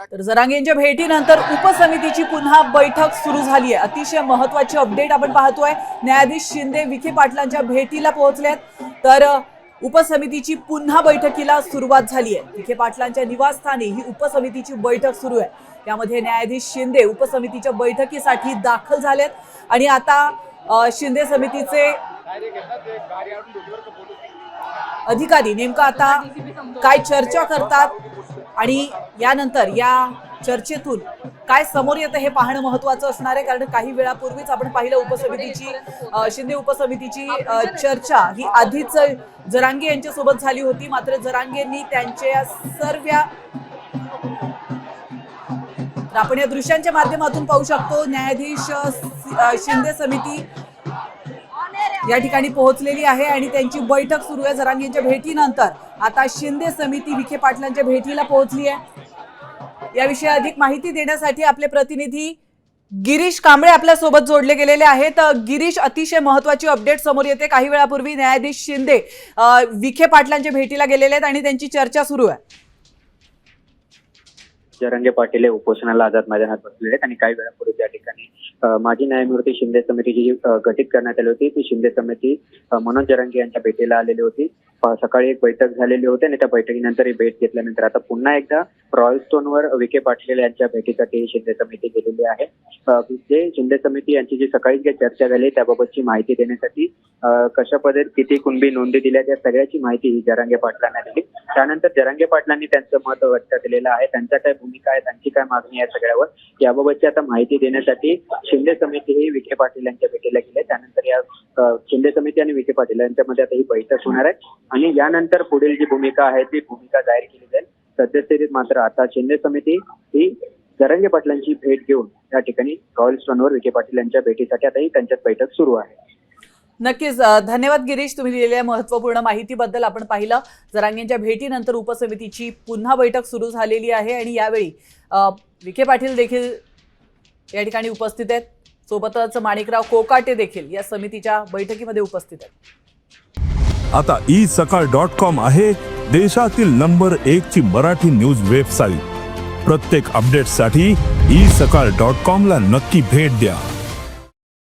तर जरांगेंच्या भेटीनंतर उपसमितीची पुन्हा बैठक सुरू झाली आहे अतिशय महत्वाची अपडेट आपण पाहतोय. न्यायाधीश शिंदे विखे पाटलांच्या भेटीला पोहोचलेत. तर उपसमितीची पुन्हा बैठकीला सुरुवात झाली आहे विखे पाटलांच्या निवासस्थानी ही उपसमितीची बैठक सुरू आहे. त्यामध्ये न्यायाधीश शिंदे उपसमितीच्या बैठकीसाठी दाखल झालेत. आणि आता शिंदे समितीचे अधिकारी नेमकं आता काय चर्चा करतात? आणि यानंतर या चर्चेतून काय समोर येतं हे पाहणं महत्वाचं असणार आहे कारण काही वेळापूर्वीच आपण पाहिलं उपसमितीची शिंदे उपसमितीची चर्चा ही आधीच जरांगे यांच्यासोबत झाली होती. मात्र जरांगेंनी त्यांच्या सर्व आपण या दृश्यांच्या माध्यमातून पाहू शकतो. न्यायाधीश शिंदे समिती या ठिकाणी पोहोचलेली आहे आणि त्यांची बैठक सुरू आहे जरांगींच्या भेटीनंतर. आता शिंदे समिती विखे पाटलांच्या भेटीला पोहोचली आहे. याविषयी अधिक माहिती देण्यासाठी आपले प्रतिनिधी गिरीश कांबळे आपल्यासोबत जोडले गेलेले आहेत. गिरीश अतिशय महत्वाची अपडेट समोर येते. काही वेळापूर्वी न्यायाधीश शिंदे विखे पाटलांच्या भेटीला गेलेले आहेत आणि त्यांची चर्चा सुरू आहे. जरंगे पाटील हे उपोषणाला आझाद मैदानात बसलेले आहेत आणि काही वेळापूर्वी त्या ठिकाणी माजी न्यायमूर्ती शिंदे समितीची जी गठीत करण्यात आली होती ती शिंदे समिती मनोज जरंगे यांच्या भेटीला आलेली होती. सकाळी एक बैठक झालेली होती आणि त्या बैठकीनंतर ही भेट घेतल्यानंतर आता पुन्हा एकदा रॉयल स्टोनवर विखे पाटील यांच्या भेटीसाठी शिंदे समिती गेलेली आहे. जे शिंदे समिती यांची जी सकाळी जी चर्चा झाली त्याबाबतची माहिती देण्यासाठी कशा पद्धत किती कुणबी नोंदी दिल्या त्या सगळ्याची माहिती ही जरांगे पाटलांना दिली. त्यानंतर जरांगे पाटलांनी त्यांचं मत व्यक्त केलेलं आहे. त्यांचा काय भूमिका आहे त्यांची काय मागणी आहे सगळ्यावर याबाबतची आता माहिती देण्यासाठी शिंदे समिती ही विखे पाटील यांच्या भेटीला गेली. त्यानंतर या शिंदे समिती आणि विखे पाटील यांच्यामध्ये आता ही बैठक होणार आहे. आणि यानंतर पुढील जी भूमिका आहे ती भूमिका जाहीर केली जाईल. सद्यस्थितीत मात्र आता शिंदे समिती ही जरंगे पाटलांची भेट घेऊन या ठिकाणी रॉयल स्टोनवर विखे पाटील यांच्या भेटीसाठी आता ही त्यांच्यात बैठक सुरू आहे. नक्कीच धन्यवाद गिरीश तुम्ही दिलेल्या महत्त्वपूर्ण माहितीबद्दल आपण पाहिलं. जरांगेंच्या भेटीनंतर उपसमितीची पुन्हा बैठक सुरू झालेली आहे आणि यावेळी विखे पाटील देखील या ठिकाणी उपस्थित आहेत. सोबतच माणिकराव कोकाटे देखील या समितीच्या बैठकीमध्ये उपस्थित आहेत. आता ई सकाळ डॉट कॉम आहे देशातील नंबर एक ची मराठी न्यूज वेबसाईट. प्रत्येक अपडेटसाठी ई सकाळ डॉट कॉम ला नक्की भेट द्या.